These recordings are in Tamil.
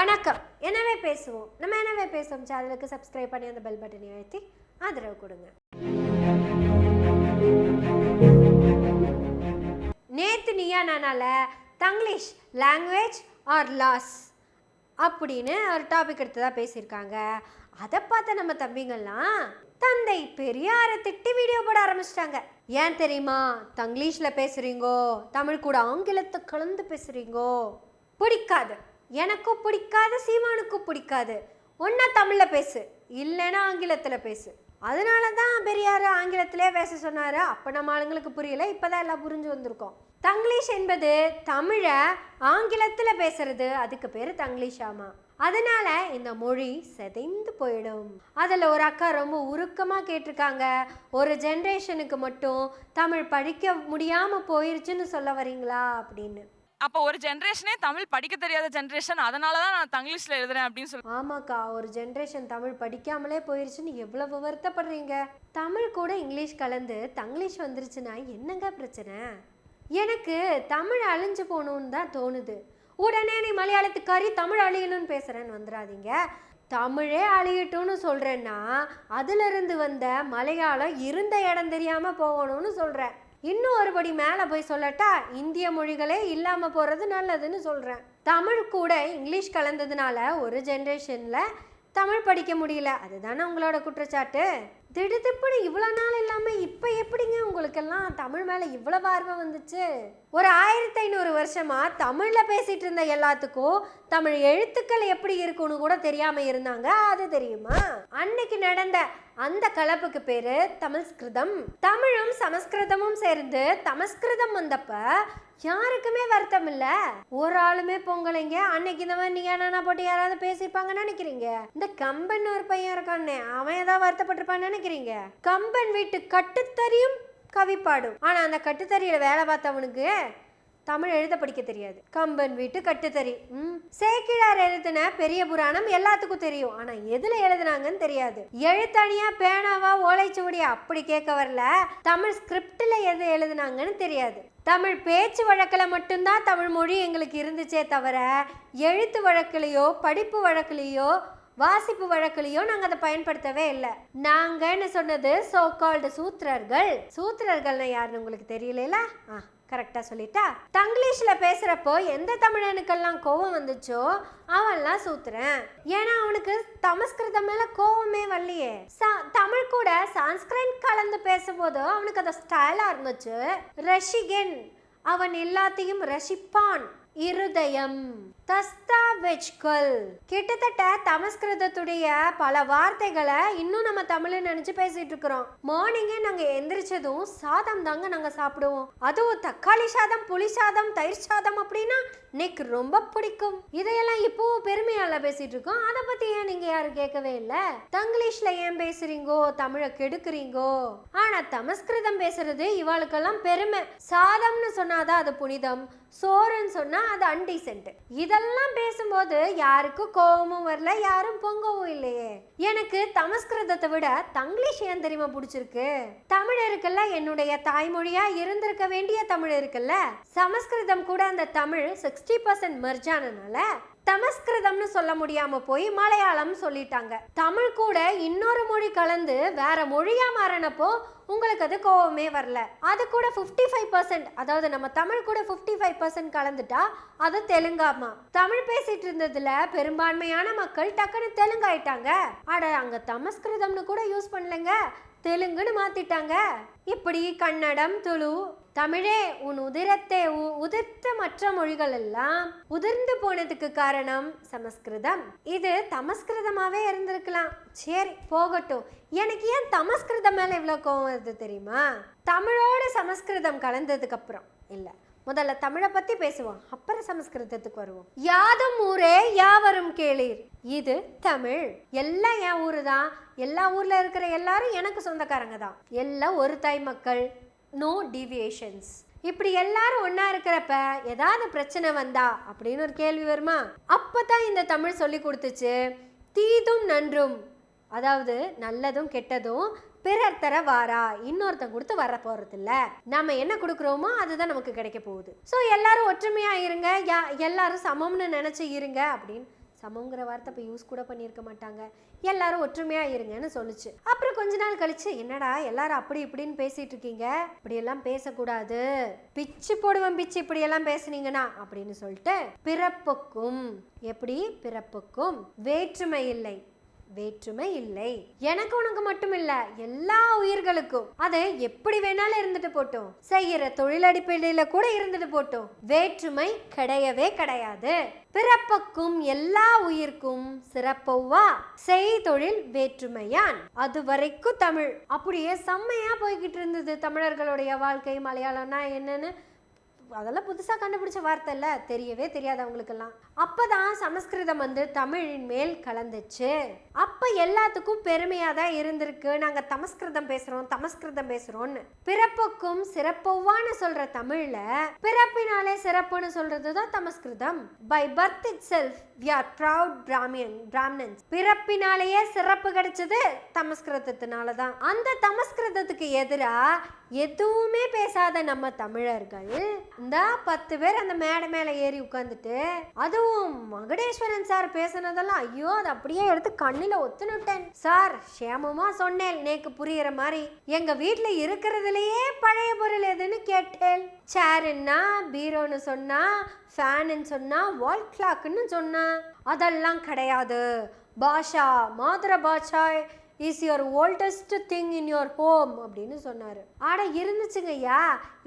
வணக்கம். என்னவே பேசுவோம். நம்ம என்னவே பேசுவோம்? சேனலுக்கு சப்ஸ்கிரைப் பண்ணி அந்த பெல் பட்டனை அழுத்தி ஆதரவு கொடுங்க. நேத்து நீயா நானால தங்கிலீஷ் லாங்குவேஜ் ஆர் லாஸ் அப்படின்னு ஒரு டாபிக் எடுத்து தான் பேசியிருக்காங்க. அதை பார்த்த நம்ம தம்பிங்கள்லாம் தந்தை பெரியாரை திட்டி வீடியோ போட ஆரம்பிச்சிட்டாங்க. ஏன் தெரியுமா? தங்கிலீஷில் பேசுகிறீங்கோ தமிழ் கூட ஆங்கிலத்தை கலந்து பேசுகிறீங்கோ பிடிக்காது. எனக்கும் பிடிக்காது சீமானுக்கும் பிடிக்காது. ஒன்றா தமிழில் பேசு இல்லைன்னா ஆங்கிலத்தில் பேசு. அதனால தான் பெரியார் ஆங்கிலத்திலே பேச சொன்னார். அப்போ நம்ம ஆளுங்களுக்கு புரியல இப்போ தான் எல்லாம் புரிஞ்சு வந்திருக்கோம். தங்கிலீஷ் என்பது தமிழை ஆங்கிலத்தில் பேசுறது அதுக்கு பேர் தங்கிலீஷாமா? அதனால இந்த மொழி செதைந்து போயிடும். அதில் ஒரு அக்கா ரொம்ப உருக்கமாக கேட்டிருக்காங்க. ஒரு ஜென்ரேஷனுக்கு மட்டும் தமிழ் படிக்க முடியாமல் போயிருச்சுன்னு சொல்ல வரீங்களா அப்படின்னு. அப்போ ஒரு ஜென்ரேஷனே தமிழ் படிக்க தெரியாத ஜென்ரேஷன் அதனால தான் நான் தங்கிலீஷில் எழுதுறேன் அப்படின்னு சொல்லி. ஆமாக்கா ஒரு ஜென்ரேஷன் தமிழ் படிக்காமலே போயிருச்சுன்னு எவ்வளவு வருத்தப்படுறீங்க? தமிழ் கூட இங்கிலீஷ் கலந்து தங்கிலீஷ் வந்துருச்சுன்னா என்னங்க பிரச்சனை? எனக்கு தமிழ் அழிஞ்சு போகணுன்னு தான் தோணுது. உடனே நீ மலையாளத்துக்காரி தமிழ் அழியணும்னு பேசுகிறேன்னு வந்துடாதீங்க. தமிழே அழியட்டும்னு சொல்கிறேன்னா அதிலிருந்து வந்த மலையாளம் இருந்த இடம் தெரியாமல் போகணும்னு சொல்கிறேன் இன்னும் ஒருபடி மேலே போய் சொல்லட்டா இந்திய மொழிகளே இல்லாமல் போகிறது நல்லதுன்னு சொல்கிறேன் தமிழ் கூட இங்கிலீஷ் கலந்ததுனால ஒரு ஜென்ரேஷனில் தமிழ் படிக்க முடியல. அதுதானே உங்களோட குற்றச்சாட்டு? திடுதிப்புன்னு இவ்வளோ நாள் இல்லாமல் இப்போ எப்படிங்க உங்களுக்கெல்லாம் தமிழ் மேலே இவ்வளோ ஆர்வம் வந்துச்சு? ஒரு ஆயிரத்தி ஐநூறு வருஷமாக தமிழில் பேசிகிட்டு இருந்த எல்லாத்துக்கும் தமிழ் எழுத்துக்கள் எப்படி இருக்குன்னு கூட தெரியாமல் இருந்தாங்க. அது தெரியுமா? அன்னைக்கு நடந்த அந்த கலப்புக்கு பேர் தமிழ்ஸ்கிருதம். தமிழும் சமஸ்கிருதமும் சேர்ந்து தமஸ்கிருதம் வந்தப்ப யாருக்குமே வருத்தம் இல்ல. ஒரு ஆளுமே பொங்கலைங்க. அன்னைக்கு இந்த மாதிரி நீங்க நானா போட்டு யாராவது பேசியிருப்பாங்கன்னு நினைக்கிறீங்க? இந்த கம்பன் ஒரு பையன் இருக்கானே அவன் ஏதாவது வருத்தப்பட்டிருப்பான்னு நினைக்கிறீங்க? கம்பன் வீட்டு கட்டுத்தறியும் கவி பாடும் ஆனா அந்த கட்டுத்தறியில வேலை பார்த்தவனுக்கு தமிழ் எழுத படிக்க தெரியாது. கம்பன் வீட்டு கட்டுத்தறி. ம் சேக்கிழார் எழுதின பெரிய புராணம் எல்லாத்துக்கும் தெரியும். ஆனா எதுல எழுதுனாங்கன்னு தெரியாது. எழுத்தணியா பேனாவா ஓலைச்சுவடியா அப்படி கேட்க வரல. தமிழ் ஸ்கிரிப்ட்ல எது எழுதுனாங்கன்னு தெரியாது. தமிழ் பேச்சு வழக்கில் மட்டும்தான் தமிழ் மொழி எங்களுக்கு இருந்துச்சே தவிர எழுத்து வழக்குலையோ படிப்பு வழக்குலையோ வாசிப்பு வழக்குலையோ நாங்கள் அதை பயன்படுத்தவே இல்லை. நாங்கன்னு சொன்னது சோ கால்டு சூத்திரர்கள். சூத்திரர்கள்னா யாருன்னு உங்களுக்கு தெரியல ஆ. கரெக்டாக சொல்லிட்டா? தங்கிலீஷில் பேசுகிறப்போ எந்த தமிழனுக்கெல்லாம் கோவம் வந்துச்சோ அவன்லாம் சூத்துறேன். ஏன்னா அவனுக்கு தமஸ்கிருதம் மேலே கோவமே வரலையே. சா- தமிழ் கூட சான்ஸ்கிரிட் கலந்து பேசும்போது அவனுக்கு அது ஸ்டைலாக இருந்துச்சு. ரஷிகன். அவன் எல்லாத்தையும் ரசிப்பான் இருதயம். தஸ்தாவெஜ்கள். கிட்டத்தட்ட தமஸ்கிருதத்துடைய பல வார்த்தைகளை இன்னும் நம்ம தமிழில் நினைச்சு பேசிட்டு இருக்கிறோம். மார்னிங்கே நாங்க எந்திரிச்சதும் சாதம் தாங்க நாங்க சாப்பிடுவோம். அதுவும் தக்காளி சாதம் புளி சாதம் தயிர் சாதம் அப்படின்னா எனக்கு ரொம்ப பிடிக்கும். இதையெல்லாம் இப்போவும் பெருமையால பேசிட்டு இருக்கோம். அதை பத்தி ஏன் நீங்க யாரும் கேட்கவே இல்லை? தங்கிலீஷ்ல ஏன் பேசுறீங்கோ? தமிழை கெடுக்குறீங்கோ? ஆனா தமஸ்கிருதம் பேசுறது இவாளுக்கெல்லாம் பெருமை. சாதம்னு சொன்னாதான் அது புனிதம். சோறுன்னு சொன்னா அது அன்டீசென்ட் இதெல்லாம் பேசும்போது யாருக்கும் கோபமும் வரல யாரும் பொங்கவும் இல்லையே. எனக்கு தமஸ்கிருதத்தை விட தங்கிலீஷ் ஏன் தெரியுமா பிடிச்சிருக்கு? தமிழ் இருக்குல்ல என்னுடைய தாய்மொழியா இருந்திருக்க வேண்டிய தமிழ் இருக்குல்ல சமஸ்கிருதம் கூட அந்த தமிழ் சிக்ஸ்டி பர்சன்ட் மெர்ஜானனால தமஸ்கிருதம்னு சொல்ல முடியாம போய் மலையாளம் சொல்லிட்டாங்க. தமிழ் கூட இன்னொரு மொழி கலந்து வேற மொழியா மாறினப்போ உங்களுக்கு அது கோவமே வரல. அது கூட ஃபிஃப்டி ஃபைவ் பர்சன்ட் அதாவது நம்ம தமிழ் கூட ஃபிஃப்டி ஃபைவ் பர்சன்ட் கலந்துட்டா அது தெலுங்காமா? தமிழ் பேசிட்டு இருந்ததுல பெரும்பான்மையான மக்கள் டக்குன்னு தெலுங்காயிட்டாங்க. அட அங்க தமஸ்கிருதம்னு கூட யூஸ் பண்ணலங்க. தெலுங்குன்னு மாத்திட்டாங்க. இப்படி கன்னடம் துளு தமிழே உன் உதிரத்தை உ- உதிர்த்த மற்ற மொழிகள் எல்லாம் உதிர்ந்து போனதுக்கு காரணம் சமஸ்கிருதம். இது தமஸ்கிருதமாவே இருந்திருக்கலாம். சரி போகட்டும். எனக்கு ஏன் தமஸ்கிருதம் மேல இவ்வளவு கோவம் வருது தெரியுமா? தமிழோட சமஸ்கிருதம் கலந்ததுக்கு அப்புறம். இல்ல முதல்ல தமிழை பத்தி பேசுவோம். அப்புறம் சமஸ்கிருதத்துக்கு வருவோம். யாதும் ஊரே யாவரும் கேளீர். இது தமிழ். எல்லாம் என் ஊரு தான். எல்லா ஊர்ல இருக்கிற எல்லாரும் எனக்கு சொந்தக்காரங்க தான். எல்லாம் ஒரு தாய் மக்கள். நோ டிவியேஷன்ஸ் இப்படி எல்லாரும் ஒன்றா இருக்கிறப்ப ஏதாவது பிரச்சனை வந்தா அப்படின்னு ஒரு கேள்வி வருமா? அப்பதான் இந்த தமிழ் சொல்லி கொடுத்துச்சு தீதும் நன்றும். அதாவது நல்லதும் கெட்டதும் பிறர் தர வாரா? இன்னொருத்தன் கொடுத்து வர போறது இல்ல நம்ம என்ன கொடுக்குறோமோ அதுதான் நமக்கு கிடைக்க போகுது. ஸோ எல்லாரும் ஒற்றுமையா இருங்க யா எல்லாரும் சமம்னு நினைச்சு இருங்க அப்படின்னு சமங்கிற வார்த்தை இப்போ யூஸ் கூட பண்ணியிருக்க மாட்டாங்க. எல்லாரும் ஒற்றுமையா இருங்கன்னு சொல்லுச்சு. அப்புறம் கொஞ்ச நாள் கழிச்சு என்னடா எல்லாரும் அப்படி இப்படின்னு பேசிட்டு இருக்கீங்க? இப்படியெல்லாம் பேசக்கூடாது. பிச்சு போடுவேன் பிச்சு இப்படியெல்லாம் பேசுனீங்கன்னா அப்படின்னு சொல்லிட்டு பிறப்புக்கும் எப்படி? பிறப்புக்கும் வேற்றுமை இல்லை. வேற்றுமை இல்லை. எனக்கு உனக்கு மட்டும் இல்ல எல்லா உயிர்களுக்கும். அது எப்படி வேணாலும் இருந்துட்டு போட்டோம். செய்யற தொழில் அடிப்படையில கூட இருந்துட்டு போட்டோம். வேற்றுமை கிடையவே கிடையாது. பிறப்புக்கும் எல்லா உயிர்க்கும் சிறப்பவா செய் தொழில் வேற்றுமையான். அது வரைக்கும் தமிழ். அப்படியே செம்மையா போய்கிட்டு இருந்தது தமிழர்களுடைய வாழ்க்கை. மலையாளம்னா என்னன்னு அதெல்லாம் புதுசாக கண்டுபிடிச்ச வார்த்தை இல்லை. தெரியவே தெரியாது அவங்களுக்கெல்லாம். அப்பதான் சமஸ்கிருதம் வந்து தமிழின் மேல் கலந்துச்சு. அப்போ எல்லாத்துக்கும் பெருமையாக தான் இருந்திருக்கு. நாங்கள் தமஸ்கிருதம் பேசுகிறோம் தமஸ்கிருதம் பேசுகிறோம்னு பிறப்புக்கும் சிறப்பொவ்வான்னு சொல்கிற தமிழில் பிறப்பினாலே சிறப்புன்னு சொல்கிறது தான் தமஸ்கிருதம். By birth itself we are proud பிராமியன் பிராமணன்ஸ் பிறப்பினாலேயே சிறப்பு கிடைச்சது தமஸ்கிருதத்தினால தான் அந்த தமஸ்கிருதத்துக்கு எதிராக எதுவுமே பேசாத நம்ம தமிழர்கள் இந்த பத்து பேர் அந்த மேடை மேலே ஏறி உட்காந்துட்டு அதுவும் மகுடேஸ்வரன் சார் பேசுனதெல்லாம் ஐயோ அதை அப்படியே எடுத்து கண்ணில் ஒத்துனுட்டேன் சார் சேமமா சொன்னேன் நேக்கு புரியுற மாதிரி. எங்க வீட்டில் இருக்கிறதுலயே பழைய பொருள் எதுன்னு கேட்டேன் சேருன்னா பீரோன்னு சொன்னா ஃபேனுன்னு சொன்னா வால் கிளாக்குன்னு சொன்னா. அதெல்லாம் கிடையாது. பாஷா மாதுர பாஷா is your oldest thing in your home அப்படின்னு சொன்னார். ஆனால் இருந்துச்சுங்க ஐயா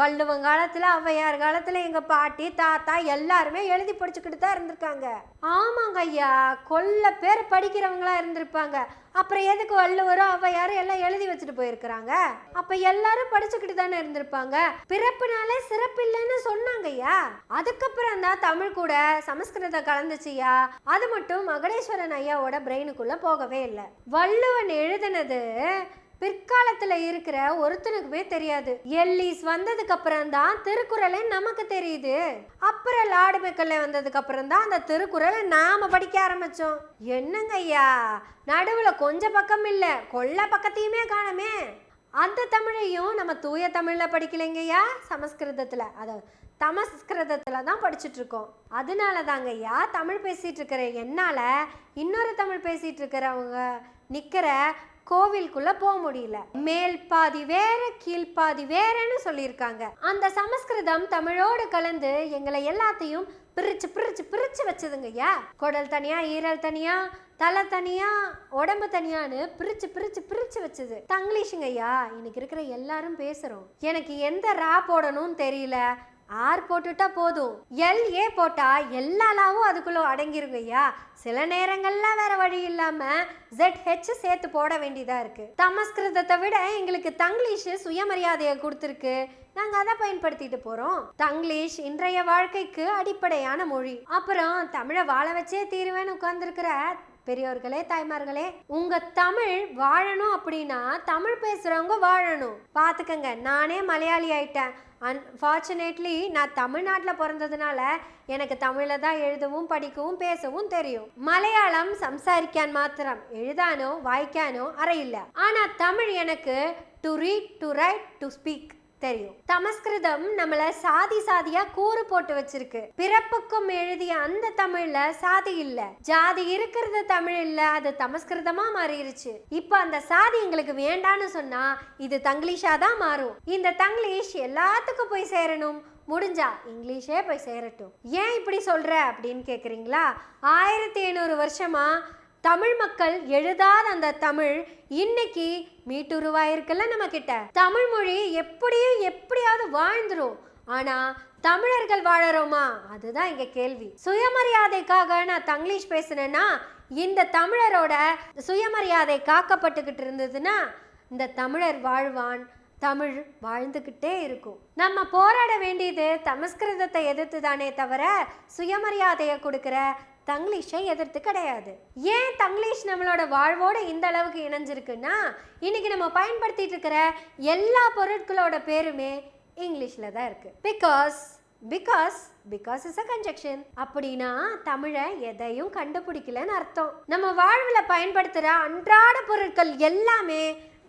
வள்ளுவன் காலத்தில் ஔவையார் காலத்தில் எங்கள் பாட்டி தாத்தா எல்லாருமே எழுதி படிச்சுக்கிட்டு தான் இருந்திருக்காங்க. ஆமாங்க ஐயா கொல்ல பேர் படிக்கிறவங்களா இருந்திருப்பாங்க. அப்புறம் எதுக்கு வள்ளுவரும் அவ்வையாரும் எல்லாம் எழுதி வச்சுட்டு போயிருக்கிறாங்க? அப்ப எல்லாரும் படிச்சுக்கிட்டு தானே இருந்திருப்பாங்க. பிறப்புனாலே சிறப்பு இல்லைன்னு சொன்னாங்க ஐயா அதுக்கப்புறம் தான் தமிழ் கூட சமஸ்கிருதம் கலந்துச்சுயா அது மட்டும் மகடேஸ்வரன் ஐயாவோட பிரெயினுக்குள்ள போகவே இல்லை. வள்ளுவன் எழுதுனது பிற்காலத்தில் இருக்கிற ஒருத்தனுக்குமே தெரியாது. எல்லீஸ் வந்ததுக்கு அப்புறம் தான் திருக்குறளே நமக்கு தெரியுது. அப்புறம் லாடு மெக்கல்ல வந்ததுக்கு அப்புறம் தான் அந்த திருக்குறளை நாம படிக்க ஆரம்பிச்சோம். என்னங்க ஐயா? நடுவில் கொஞ்சம் பக்கம் இல்லை கொள்ள பக்கத்தையுமே காணமே. அந்த தமிழையும் நம்ம தூய தமிழில் படிக்கலைங்கய்யா சமஸ்கிருதத்தில் அதை தமஸ்கிருதத்தில் தான் படிச்சுட்டு இருக்கோம். அதனால தாங்க ஐயா தமிழ் பேசிகிட்டு இருக்கிற என்னால் இன்னொரு தமிழ் பேசிகிட்டு இருக்கிறவங்க நிற்கிற கோவிலுக்குள்ள போக முடியல. மேல் பாதி வேற பாதி வேறன்னு சொல்லியிருக்காங்க. அந்த சமஸ்கிருதம் தமிழோடு கலந்து எங்களை எல்லாத்தையும் பிரிச்சு பிரிச்சு பிரிச்சு வச்சதுங்க ஐயா. குடல் தனியா ஈரல் தனியா தலை தனியா உடம்பு தனியான்னு பிரிச்சு பிரிச்சு பிரிச்சு வச்சது. தங்கிலீஷுங்க ஐயா இன்னைக்கு இருக்கிற எல்லாரும் பேசுறோம். எனக்கு எந்த ரா போடணும்னு தெரியல. ஆர் போட்டுட்டா போதும். எல் ஏ போட்டா எல்லா லாவும் அதுக்குள்ள அடங்கிருங்க ஐயா சில நேரங்களில் வேற வழி இல்லாம ஜெட் ஹெச் சேர்த்து போட வேண்டியதா இருக்கு. தமஸ்கிருதத்தை விட எங்களுக்கு தங்கிலீஷ் சுயமரியாதையை கொடுத்துருக்கு. நாங்க அதை பயன்படுத்திட்டு போறோம். தங்கிலீஷ் இன்றைய வாழ்க்கைக்கு அடிப்படையான மொழி. அப்புறம் தமிழை வாழ வச்சே தீருவேன்னு உட்கார்ந்துருக்கிற பெரியோர்களே தாய்மார்களே உங்க தமிழ் வாழணும் அப்படின்னா தமிழ் பேசுறவங்க வாழணும். பாத்துக்கங்க நானே மலையாளி ஆயிட்டேன். அன்ஃபார்ச்சுனேட்லி நான் தமிழ்நாட்டில் பிறந்ததுனால எனக்கு தமிழில் தான் எழுதவும் படிக்கவும் பேசவும் தெரியும். மலையாளம் சம்சாரிக்கான் மாத்திரம். எழுதானோ வாய்க்கானோ அறையில்லை. ஆனால் தமிழ் எனக்கு to read to write to speak தெரியும். தமஸ்கிருதம் நம்மள சாதி சாதியா கூறு போட்டு வச்சிருக்கு. பிறப்புக்கும் எழுதிய அந்த தமிழ்ல சாதி இல்ல. ஜாதி இருக்கிறது தமிழ் இல்ல அது தமஸ்கிருதமா மாறிடுச்சு இப்போ அந்த சாதி எங்களுக்கு வேண்டான்னு சொன்னா இது தங்கிலீஷா தான் மாறும். இந்த தங்கிலீஷ் எல்லாத்துக்கும் போய் சேரணும். முடிஞ்சா இங்கிலீஷே போய் சேரட்டும். ஏன் இப்படி சொல்ற அப்படின்னு கேக்குறீங்களா? ஆயிரத்தி ஐநூறு வருஷமா தமிழ் மக்கள் எழுதாத அந்த தமிழ் இன்னைக்கு மீட்டுருவாயிருக்குல்ல நம்ம கிட்ட தமிழ் மொழி எப்படியும் எப்படியாவது வாழ்ந்துரும். ஆனா தமிழர்கள் வாழறோமா? அதுதான் இங்க கேள்வி. சுயமரியாதைக்காக நான் தங்கிலீஷ் பேசுனேன்னா இந்த தமிழரோட சுயமரியாதை காக்கப்பட்டுக்கிட்டு இருந்ததுன்னா இந்த தமிழர் வாழ்வான் தமிழ் வாழ்ந்துக்கிட்டே இருக்கும். நம்ம போராட வேண்டியது தமஸ்கிருதத்தை எதிர்த்து தானே தவிர சுயமரியாதையை கொடுக்கிற தங்கிலீஷை எதிர்த்து கிடையாது. ஏன் தங்கிலீஷ் நம்மளோட வாழ்வோடு இந்த அளவுக்கு இணைஞ்சிருக்குன்னா இன்னைக்கு நம்ம பயன்படுத்திட்டு இருக்கிற எல்லா பொருட்களோட பேருமே இங்கிலீஷில் தான் இருக்கு. Because because because is a conjunction அப்படின்னா தமிழை எதையும் கண்டுபிடிக்கலன்னு அர்த்தம். நம்ம வாழ்வில் பயன்படுத்துகிற அன்றாட பொருட்கள் எல்லாமே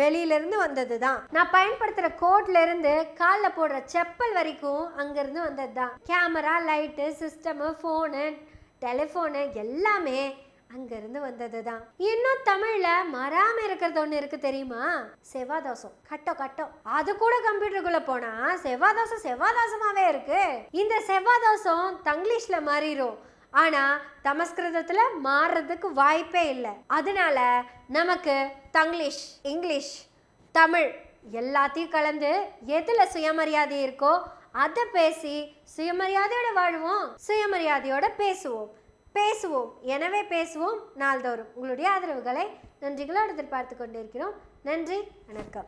வெளியிலிருந்து வந்தது தான். நான் பயன்படுத்துகிற கோட்லேருந்து காலில் போடுற செப்பல் வரைக்கும் அங்கேருந்து வந்தது தான். Camera light system phone telephone எல்லாமே அங்கேருந்து வந்தது தான் இன்னும் தமிழில் மறாமல் இருக்கிறது ஒன்று இருக்குது தெரியுமா? செவ்வாதோசம். கட்டோ கட்டோ. அது கூட கம்ப்யூட்டருக்குள்ளே போனால் செவ்வாதோசம் செவ்வாதோசமாகவே இருக்கு. இந்த செவ்வாதோசம் தங்கிலீஷில் மாறிடும் ஆனால் தமஸ்கிருதத்தில் மாறுறதுக்கு வாய்ப்பே இல்லை. அதனால நமக்கு தங்கிலீஷ் இங்கிலீஷ் தமிழ் எல்லாத்தையும் கலந்து எதில் சுயமரியாதை இருக்கோ அதை பேசி சுயமரியாதையோட வாழ்வோம். சுயமரியாதையோட பேசுவோம். பேசுவோம். எனவே பேசுவோம் நாள்தோறும். உங்களுடைய ஆதரவுகளை நன்றிகளோடு எதிர்பார்த்து கொண்டிருக்கிறோம். நன்றி வணக்கம்.